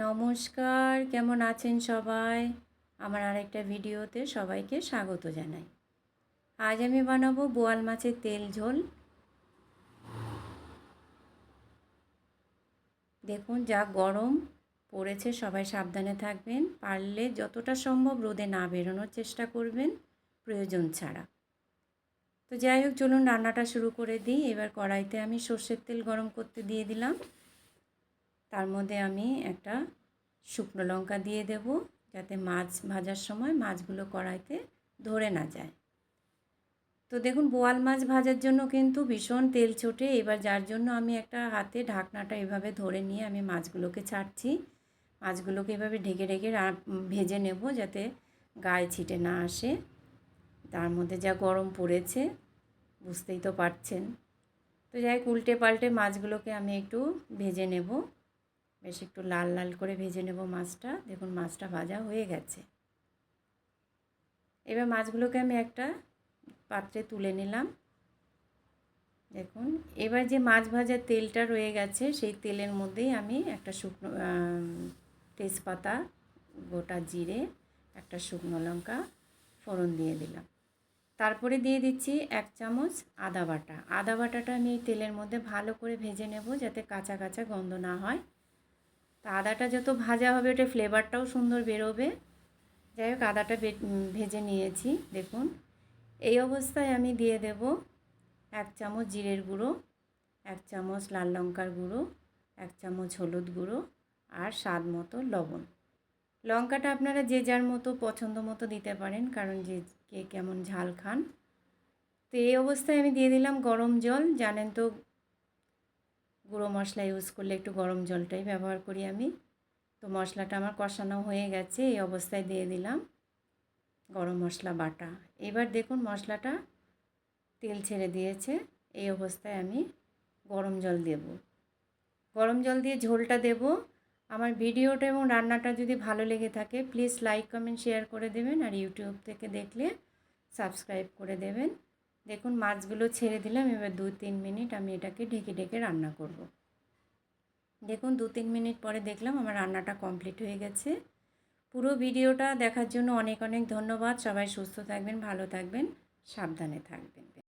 নমস্কার, কেমন আছেন সবাই? আমার আরেকটা ভিডিওতে সবাইকে স্বাগত জানাই। আজ আমি বানাবো বোয়াল মাছের তেল ঝোল। দেখুন, যা গরম পড়েছে, সবাই সাবধানে থাকবেন। পারলে যতটা সম্ভব রোদে না বেরোনোর চেষ্টা করবেন, প্রয়োজন ছাড়া। তো যাই হোক, চলুন রান্নাটা শুরু করে দিই। এবার কড়াইতে আমি সর্ষের তেল গরম করতে দিয়ে দিলাম। তার মধ্যে আমি একটা শুকনো লঙ্কা দিয়ে দেব যাতে মাছ ভাজার সময় মাছগুলো কড়াইতে ধরে না যায়। তো দেখুন, বোয়াল মাছ ভাজার জন্য কিন্তু ভীষণ তেল ছোটে। এবার যার জন্য আমি একটা হাতে ঢাকনাটা এভাবে ধরে নিয়ে আমি মাছগুলোকে ছাড়ছি। মাছগুলোকে এভাবে ঢেকে ঢেকে ভেজে নেব যাতে গায়ে ছিটে না আসে। তার মধ্যে যা গরম পড়েছে, বুঝতেই তো পারছেন। তো যাই উল্টে পাল্টে মাছগুলোকে আমি একটু ভেজে নেব। বেশ একটু লাল লাল করে ভেজে নেব মাছটা। দেখুন, মাছটা ভাজা হয়ে গেছে। এবার মাছগুলোকে আমি একটা পাত্রে তুলে নিলাম। দেখুন, এবার যে মাছ ভাজার তেলটা রয়ে গেছে, সেই তেলের মধ্যেই আমি একটা শুকনো তেজপাতা, গোটা জিরে, একটা শুকনো লঙ্কা ফোড়ন দিয়ে দিলাম। তারপরে দিয়ে দিচ্ছি এক চামচ আদা বাটা। আদা বাটাটা আমি এই তেলের মধ্যে ভালো করে ভেজে নেব যাতে কাঁচা কাঁচা গন্ধ না হয়। তা আদাটা যত ভাজা হবে ওটা ফ্লেভারটাও সুন্দর বেরোবে। যাই হোক, আদাটা ভেজে নিয়েছি, দেখুন। এই অবস্থায় আমি দিয়ে দেব এক চামচ জিরের গুঁড়ো, এক চামচ লাল লঙ্কার গুঁড়ো, এক চামচ হলুদ গুঁড়ো আর স্বাদ মতো লবণ। লঙ্কাটা আপনারা যে যার মতো পছন্দ মতো দিতে পারেন, কারণ যে কে কেমন ঝাল খান। তো এই অবস্থায় আমি দিয়ে দিলাম গরম জল। জানেন তো গুঁড়ো মশলা ইউজ করলে একটু গরম জলটাই ব্যবহার করি আমি। তো মশলাটা আমার কষানো হয়ে গেছে, এই অবস্থায় দিয়ে দিলাম গরম মশলা বাটা। এবার দেখুন মশলাটা তেল ছেড়ে দিয়েছে, এই অবস্থায় আমি গরম জল দেব। গরম জল দিয়ে ঝোলটা দেব। আমার ভিডিওটা এবং রান্নাটা যদি ভালো লেগে থাকে প্লিজ লাইক কমেন্ট শেয়ার করে দেবেন আর ইউটিউব থেকে দেখলে সাবস্ক্রাইব করে দেবেন। দেখুন, মাছগুলো ছেড়ে দিলাম। এবার দু তিন মিনিট আমি এটাকে ঢেকে ঢেকে রান্না করব। দেখুন, দু তিন মিনিট পরে দেখলাম আমার রান্নাটা কমপ্লিট হয়ে গেছে। পুরো ভিডিওটা দেখার জন্য অনেক অনেক ধন্যবাদ। সবাই সুস্থ থাকবেন, ভালো থাকবেন, সাবধানে থাকবেন।